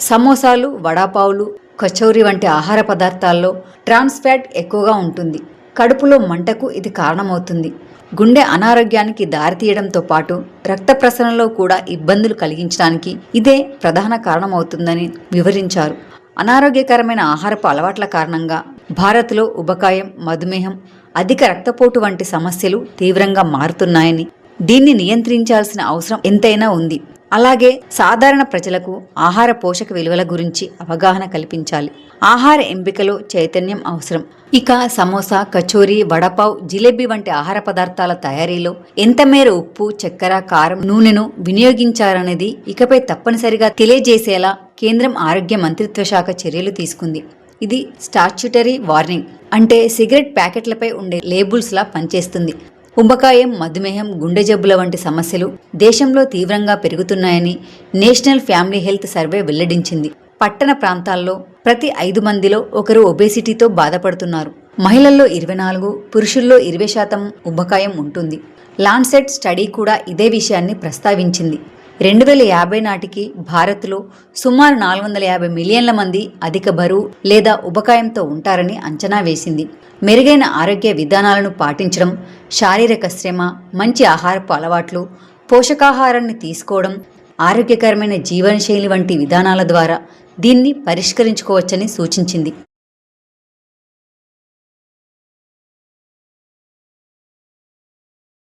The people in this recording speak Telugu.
సమోసాలు వడాపావులు కచౌరి వంటి ఆహార పదార్థాల్లో ట్రాన్స్ ఫ్యాట్ ఎక్కువగా ఉంటుంది. కడుపులో మంటకు ఇది కారణమవుతుంది. గుండె అనారోగ్యానికి దారితీయడంతో పాటు రక్త ప్రసరణలో కూడా ఇబ్బందులు కలిగించడానికి ఇదే ప్రధాన కారణమవుతుందని వివరించారు. అనారోగ్యకరమైన ఆహారపు అలవాట్ల కారణంగా భారత్లో ఉబకాయం మధుమేహం అధిక రక్తపోటు వంటి సమస్యలు తీవ్రంగా మారుతున్నాయని దీన్ని నియంత్రించాల్సిన అవసరం ఎంతైనా ఉంది. అలాగే సాధారణ ప్రజలకు ఆహార పోషక విలువల గురించి అవగాహన కల్పించాలి. ఆహార ఎంపికలో చైతన్యం అవసరం. ఇక సమోసా కచోరీ వడపావ్ జిలేబీ వంటి ఆహార పదార్థాల తయారీలో ఎంతమేర ఉప్పు చక్కెర కారం నూనెను వినియోగించారనేది ఇకపై తప్పనిసరిగా తెలియజేసేలా కేంద్రం ఆరోగ్య మంత్రిత్వ శాఖ చర్యలు తీసుకుంది. ఇది స్టాచ్యుటరీ వార్నింగ్. అంటే సిగరెట్ ప్యాకెట్లపై ఉండే లేబుల్స్లా పనిచేస్తుంది. కుంభకాయం మధుమేహం గుండె జబ్బుల వంటి సమస్యలు దేశంలో తీవ్రంగా పెరుగుతున్నాయని నేషనల్ ఫ్యామిలీ హెల్త్ సర్వే వెల్లడించింది. పట్టణ ప్రాంతాల్లో ప్రతి ఐదు మందిలో ఒకరు ఒబేసిటీతో బాధపడుతున్నారు. మహిళల్లో ఇరవై నాలుగు పురుషుల్లో ఇరవై శాతం ఉబ్బకాయం ఉంటుంది. లాన్సెట్ స్టడీ కూడా ఇదే విషయాన్ని ప్రస్తావించింది. రెండు వేల యాభై నాటికి భారత్లో సుమారు నాలుగు వందల యాభై మిలియన్ల మంది అధిక బరువు లేదా ఉబకాయంతో ఉంటారని అంచనా వేసింది. మెరుగైన ఆరోగ్య విధానాలను పాటించడం శారీరక శ్రమ మంచి ఆహారపు అలవాట్లు పోషకాహారాన్ని తీసుకోవడం ఆరోగ్యకరమైన జీవనశైలి వంటి విధానాల ద్వారా దీన్ని పరిష్కరించుకోవచ్చని సూచించింది.